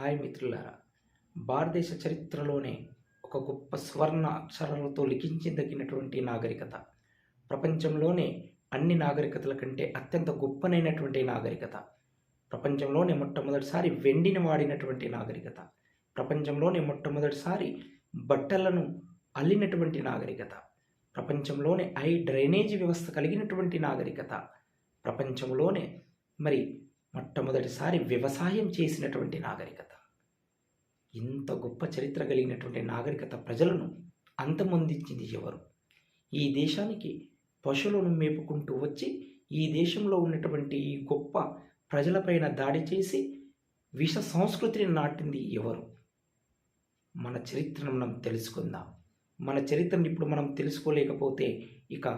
Hi మిత్రులారా. భారతదేశ చరిత్రలోనే ఒక గొప్ప స్వర్ణ అక్షరాలతో లిఖించదగినటువంటి నాగరికత. ప్రపంచంలోనే అన్ని నాగరికతల కంటే అత్యంత గొప్పనైనటువంటి నాగరికత. ప్రపంచంలోనే మొట్టమొదటిసారి వెండిని వాడినటువంటి నాగరికత. ప్రపంచంలోనే మొట్టమొదటిసారి బట్టలను అల్లినటువంటి నాగరికత. ప్రపంచంలోనే ఐ డ్రైనేజీ వ్యవస్థ కలిగినటువంటి నాగరికత. ప్రపంచంలోనే మరి మొట్టమొదటిసారి వ్యవసాయం చేసినటువంటి నాగరికత. ఇంత గొప్ప చరిత్ర కలిగినటువంటి నాగరికత ప్రజలను అంతమొందించింది ఎవరు? ఈ దేశానికి పశువులను మేపుకుంటూ వచ్చి ఈ దేశంలో ఉన్నటువంటి ఈ గొప్ప ప్రజలపైన దాడి చేసి విష సంస్కృతిని నాటింది ఎవరు? మన చరిత్రను మనం తెలుసుకుందాం. మన చరిత్రను ఇప్పుడు మనం తెలుసుకోలేకపోతే ఇక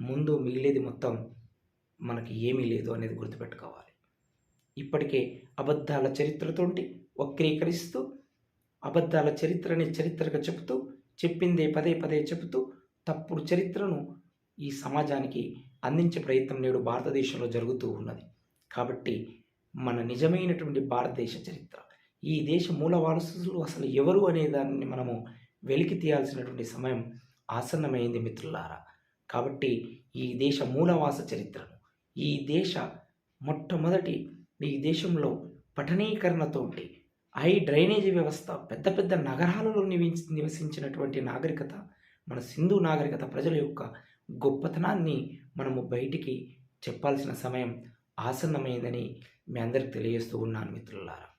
ముందు మిగిలేది మొత్తం మనకి ఏమీ లేదు అనేది గుర్తుపెట్టుకోవాలి. ఇప్పటికే అబద్ధాల చరిత్రతోటి వక్రీకరిస్తూ అబద్ధాల చరిత్రని చరిత్రగా చెబుతూ చెప్పిందే పదే పదే చెబుతూ తప్పుడు చరిత్రను ఈ సమాజానికి అందించే ప్రయత్నం నేడు భారతదేశంలో జరుగుతూ ఉన్నది. కాబట్టి మన నిజమైనటువంటి భారతదేశ చరిత్ర ఈ దేశ మూల వారసులు అసలు ఎవరు అనే దాన్ని మనము వెలికి తీయాల్సినటువంటి సమయం ఆసన్నమైంది మిత్రులారా. కాబట్టి ఈ దేశ మూలవాస చరిత్రను ఈ దేశ మొట్టమొదటి ఈ దేశంలో పఠనీకరణతోటి ఐ డ్రైనేజీ వ్యవస్థ పెద్ద పెద్ద నగరాలలో నివించి నివసించినటువంటి నాగరికత మన సింధు నాగరికత ప్రజల యొక్క గొప్పతనాన్ని మనము బయటికి చెప్పాల్సిన సమయం ఆసన్నమైందని మీ అందరికి తెలియజేస్తూ ఉన్నాను మిత్రులారా.